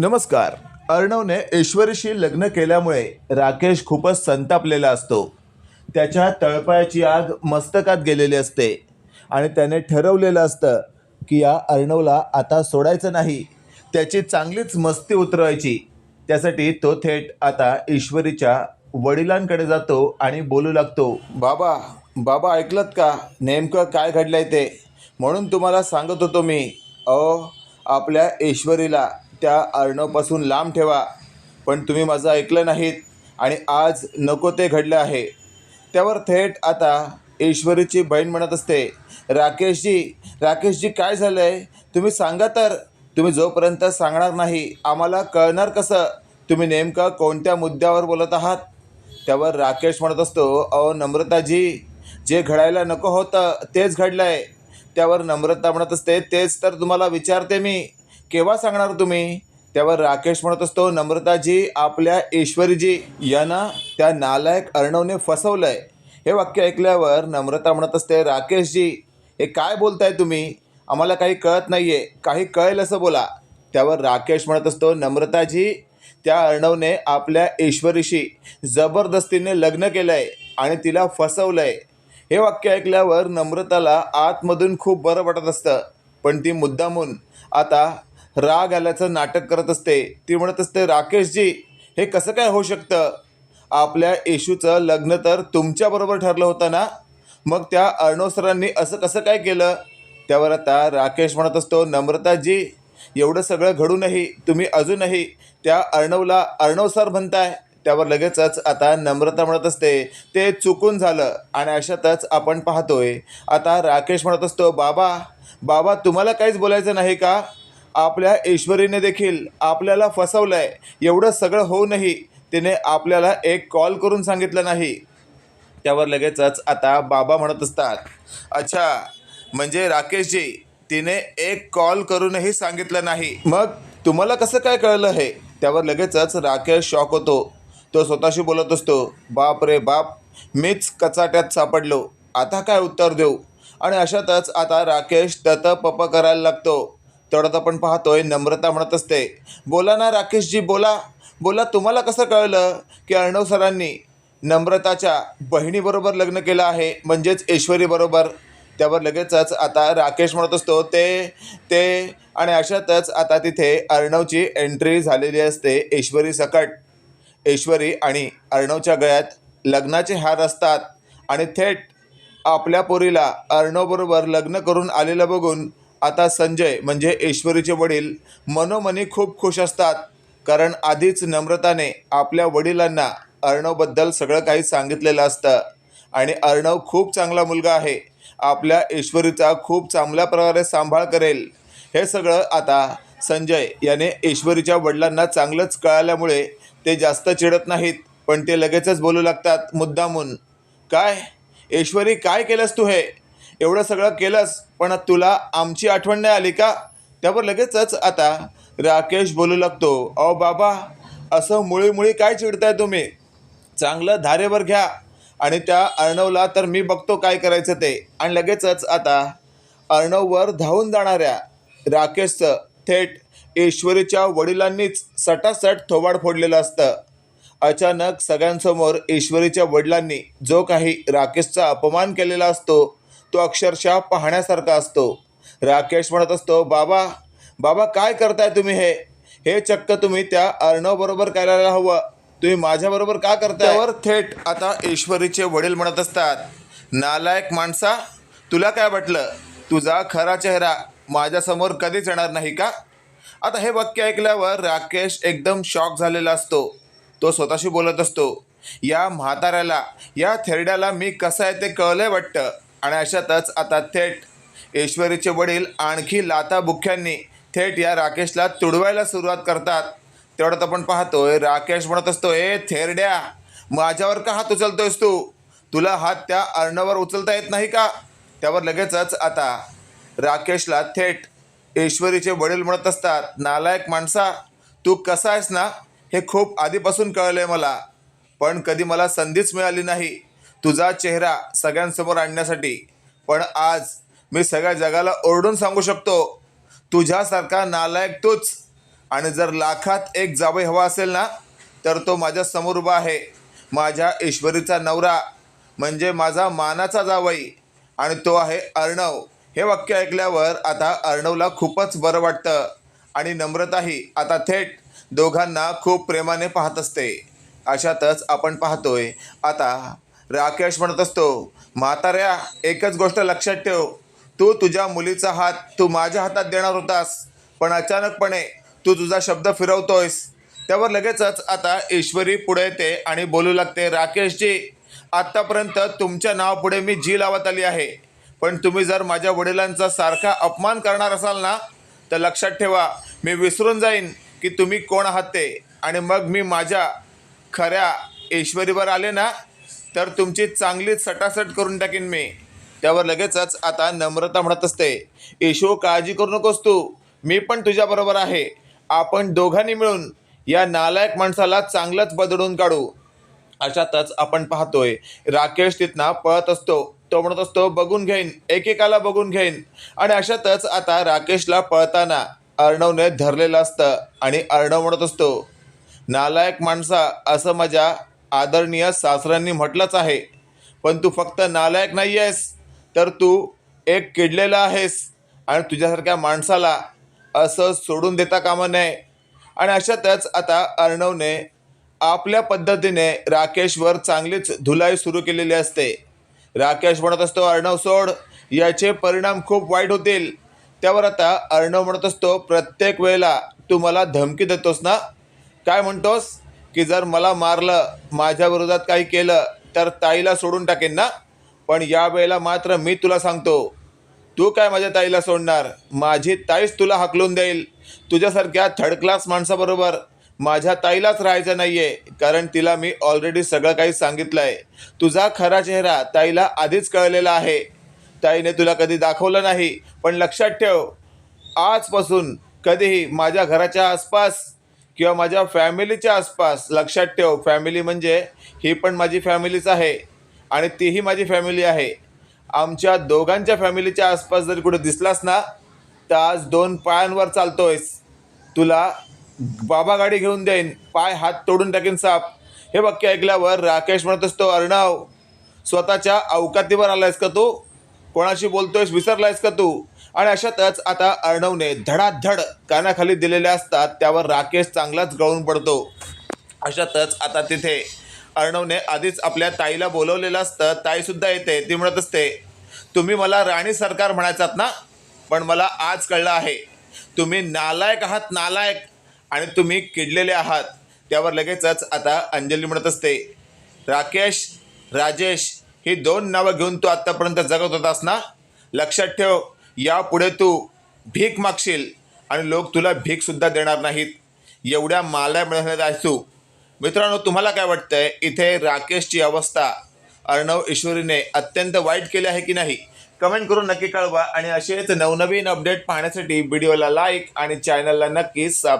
नमस्कार. अर्णवने ऐश्वरीशी लग्न केल्यामुळे राकेश खूपच संतापलेला असतो. त्याच्या तळपायाची आग मस्तकात गेलेली असते आणि त्याने ठरवलेलं असतं की या अर्णवला आता सोडायचं नाही त्याची चांगलीच मस्ती उतरवायची. त्यासाठी तो थेट आता ईश्वरीच्या वडिलांकडे जातो आणि बोलू लागतो बाबा बाबा ऐकलत का? नेमकं काय घडलंय ते? म्हणून तुम्हाला सांगत होतो मी. अहो आपल्या ईश्वरीला त्या अर्णवपासून लांब ठेवा. पण तुम्ही माझं ऐकलं नाहीत आणि आज नको ते घडलं आहे. त्यावर थेट आता ईश्वरीची बहीण म्हणत असते राकेशजी राकेशजी काय झालं आहे तुम्ही सांगा तर. तुम्ही जोपर्यंत सांगणार नाही आम्हाला कळणार कसं? तुम्ही नेमकं कोणत्या मुद्द्यावर बोलत आहात? त्यावर राकेश म्हणत असतो अहो नम्रताजी जे घडायला नको होतं तेच घडलं आहे त्यावर नम्रता म्हणत असते तेच तर तुम्हाला विचारते मी. केव्हा सांगणार तुम्ही? त्यावर राकेश म्हणत असतो नम्रताजी आपल्या ईश्वरीजी यांना त्या नालायक अर्णवने फसवलंय. हे वाक्य ऐकल्यावर नम्रता म्हणत असते राकेशजी हे काय बोलताय तुम्ही? आम्हाला काही कळत नाही आहे काही कळेल असं बोला. त्यावर राकेश म्हणत असतो नम्रताजी त्या अर्णवने आपल्या ईश्वरीशी जबरदस्तीने लग्न केलं आहे आणि तिला फसवलं आहे हे वाक्य ऐकल्यावर नम्रताला आतमधून खूप बरं वाटत असतं. पण ती मुद्दामून आता राग आल्याचं नाटक करत असते. ती म्हणत असते राकेशजी हे कसं काय होऊ शकतं? आपल्या येशूचं लग्न तर तुमच्याबरोबर ठरलं होतं ना? मग त्या अर्णव सरांनी असं कसं काय केलं? त्यावर आता राकेश म्हणत असतो नम्रताजी एवढं सगळं घडूनही तुम्ही अजूनही त्या अर्णवला अर्णव सर म्हणताय. त्यावर लगेचच आता नम्रता म्हणत असते ते चुकून झालं आणि अशातच आपण पाहतोय. आता राकेश म्हणत असतो बाबा बाबा तुम्हाला काहीच बोलायचं नाही का? आपल्या ईश्वरीने देखील आपल्याला फसवलं आहे एवढं सगळं होऊनही तिने आपल्याला एक कॉल करून सांगितलं नाही. त्यावर लगेचच आता बाबा म्हणत असतात. अच्छा म्हणजे राकेशजी तिने एक कॉल करूनही सांगितलं नाही. मग तुम्हाला कसं काय कळलं हे? त्यावर लगेचच राकेश शॉक होतो. तो स्वतःशी बोलत असतो बाप रे बाप मीच कचाट्यात सापडलो. आता काय उत्तर देऊ? आणि अशातच आता राकेश तत पप करायला लागतो. तेवढ्यात आपण पाहतोय नम्रता म्हणत असते. बोला ना राकेशजी बोला. बोला तुम्हाला कसं कळलं की अर्णव सरांनी नम्रताच्या बहिणीबरोबर लग्न केलं आहे? म्हणजेच ऐश्वरीबरोबर त्यावर लगेचच आता राकेश म्हणत असतो ते ते आणि अशातच आता तिथे अर्णवची एंट्री झालेली असते ऐश्वरी सकट. ऐश्वरी आणि अर्णवच्या गळ्यात लग्नाचे हार असतात. आणि थेट आपल्या पोरीला अर्णवबरोबर लग्न करून आलेलं बघून आता संजय म्हणजे ऐश्वरीचे वडील मनोमनी खूप खुश असतात. कारण आधीच नम्रताने आपल्या वडिलांना अर्णवबद्दल सगळं काही सांगितलेलं असतं. आणि अर्णव खूप चांगला मुलगा आहे. आपल्या ईश्वरीचा खूप चांगल्या प्रकारे सांभाळ करेल. हे सगळं आता संजय याने ईश्वरीच्या वडिलांना चांगलंच कळाल्यामुळे ते जास्त चिडत नाहीत पण ते लगेचच बोलू लागतात मुद्दामून. काय? ईश्वरी काय केलंस तू हे? एवढं सगळं केलंस पण तुला आमची आठवण नाही आली का? त्यावर लगेचच आता. राकेश बोलू लागतो अहो बाबा असं मुळी मुळी काय चिडताय तुम्ही? चांगलं धारेवर घ्या. आणि त्या अर्णवला तर मी बघतो काय करायचं ते. आणि लगेचच आता. अर्णववर धावून जाणाऱ्या राकेशचं थेट ईश्वरीच्या वडिलांनीच सटासट थोबाड फोडलेलं असतं. अचानक सगळ्यांसमोर ईश्वरीच्या वडिलांनी जो काही राकेशचा अपमान केलेला असतो तो अक्षरशः पाहण्यासारखा असतो. राकेश म्हणत असतो बाबा बाबा काय करताय तुम्ही हे? हे चक्क तुम्ही त्या अर्णवबरोबर करायला हवं. तुम्ही माझ्याबरोबर का करताय? थेट आता ईश्वरीचे वडील म्हणत असतात नालायक माणसा तुला काय वाटलं? तुझा खरा चेहरा माझ्यासमोर कधीच येणार नाही का? आता हे वाक्य ऐकल्यावर राकेश एकदम शॉक झालेला असतो. तो स्वतःशी बोलत असतो या म्हाताऱ्याला या थेरड्याला मी कसं आहे ते कळलंय वाटतं. आणि अशातच आता थेट ईश्वरीचे वडील आणखी लाता बुख्यांनी थेट या राकेशला तुडवायला सुरुवात करतात. तेवढ्यात आपण पाहतोय राकेश म्हणत असतो ए थेरड्या माझ्यावर का हात उचलतोयस तू? तुला हात त्या अर्णवर उचलता येत नाही का? त्यावर लगेचच आता राकेशला थेट ईश्वरीचे वडील म्हणत असतात नालायक माणसा तू कसा आहेस ना? हे खूप आधीपासून कळलं आहे मला. पण कधी मला संधीच मिळाली नाही. तुझा चेहरा सगळ्यांसमोर आणण्यासाठी. पण आज मी सगळ्या जगाला ओरडून सांगू शकतो. तुझ्यासारखा नालायक तूच. आणि जर लाखात एक जावई हवा असेल ना तर तो माझ्यासमोर उभा आहे. माझ्या ईश्वरीचा नवरा म्हणजे माझा मानाचा जावई. आणि तो आहे अर्णव. हे वाक्य ऐकल्यावर आता अर्णवला खूपच बरं वाटतं. आणि नम्रताही आता थेट दोघांना खूप प्रेमाने पाहत असते. अशातच आपण पाहतोय. आता राकेश म्हणत असतो म्हाताऱ्या एकच गोष्ट लक्षात ठेव. तू तुझ्या मुलीचा हात तू माझ्या हातात देणार होतास पण अचानकपणे तू तुझा शब्द फिरवतोयस. त्यावर लगेचच आता ईश्वरी पुढे येते आणि बोलू लागते राकेशजी आत्तापर्यंत तुमच्या नावापुढे मी जी लावत आली आहे. पण तुम्ही जर माझ्या वडिलांचा सारखा अपमान करणार असाल ना तर लक्षात ठेवा मी विसरून जाईन की तुम्ही कोण आहात ते. आणि मग मी माझ्या खऱ्या ईश्वरीवर आले ना तर तुमची चांगलीच सटासट करून टाकीन मी. त्यावर लगेचच आता नम्रता म्हणत असते. येशू काळजी करू नकोस तू. मी पण तुझ्याबरोबर आहे. आपण दोघांनी मिळून या नालायक माणसाला चांगलंच बदडून काढू. अशातच आपण पाहतोय राकेश तिथनं पळत असतो. तो म्हणत असतो बघून घेईन एकेकाला बघून घेईन. आणि अशातच आता राकेशला पळताना अर्णवने धरलेलं असतं आणि अर्णव म्हणत असतो नालायक माणसा असं माझ्या आदरणीय सासऱ्यांनी म्हटलंच आहे पण तू फक्त नालायक नाही आहेस तर तू एक किडलेला आहेस आणि तुझ्यासारख्या माणसाला असं सोडून देता कामा नये. आणि अशातच आता अर्णवने आपल्या पद्धतीने राकेशवर चांगलीच धुलाई सुरू केलेली असते. राकेश म्हणत असतो अर्णव सोड याचे परिणाम खूप वाईट होतील. त्यावर आता अर्णव म्हणत असतो प्रत्येक वेळेला तू मला धमकी देतोस ना? काय म्हणतोस? की जर मला मारलं माझ्या विरोधात काही केलं तर ताईला सोडून टाकेन ना? पण या वेळेला मात्र मी तुला सांगतो तू काय माझ्या ताईला सोडणार? माझी ताईच तुला हकलून देईल. तुझ्यासारख्या थर्ड क्लास माणसाबरोबर माझ्या ताईलाच राहायचं नाही आहे कारण तिला मी ऑलरेडी सगळं काही सांगितलं आहे तुझा खरा चेहरा ताईला आधीच कळलेला आहे. ताईने तुला कधी दाखवलं नाही पण लक्षात ठेव आजपासून कधीही माझ्या घराच्या आसपास किंवा माझ्या फॅमिलीच्या आसपास लक्षात ठेव फॅमिली म्हणजे ही पण माझी फॅमिलीच आहे आणि तीही माझी फॅमिली आहे. आमच्या दोघांच्या फॅमिलीच्या आसपास जर कुठे दिसलास ना तर आज दोन पायांवर चालतोयस. तुला बाबा गाडी घेऊन देईन पाय हात तोडून टाकेन साप. हे वाक्य ऐकल्यावर राकेश म्हणत असतो अर्णव स्वतःच्या अवकातीवर आलायस का तू? कोणाशी बोलतोयस विसरलायस का तू? आणि अशातच आता अर्णवने धडाधड कानाखाली दिलेले असतात त्यावर राकेश चांगलाच गळून पडतो. अशातच आता तिथे अर्णवने आधीच आपल्या ताईला बोलवलेलं असतं ताईसुद्धा येते ती म्हणत असते तुम्ही मला राणी सरकार म्हणायचात ना? पण मला आज कळलं आहे तुम्ही नालायक आहात नालायक आणि तुम्ही किडलेले आहात. त्यावर लगेचच आता अंजली म्हणत असते राकेश राजेश ही दोन नावं घेऊन तू आत्तापर्यंत जगत होतास ना? लक्षात ठेव यापुढे तू भीक मागशील आणि लोक तुला भीकसुद्धा देणार नाहीत. एवढ्या माला मिळवण्यात आहेस तू. मित्रांनो तुम्हाला काय वाटतंय? इथे राकेशची अवस्था अर्णव ईश्वरीने अत्यंत वाईट केली आहे की नाही? कमेंट करून नक्की कळवा आणि असेच नवनवीन अपडेट पाहण्यासाठी व्हिडिओला लाईक आणि चॅनलला नक्की सब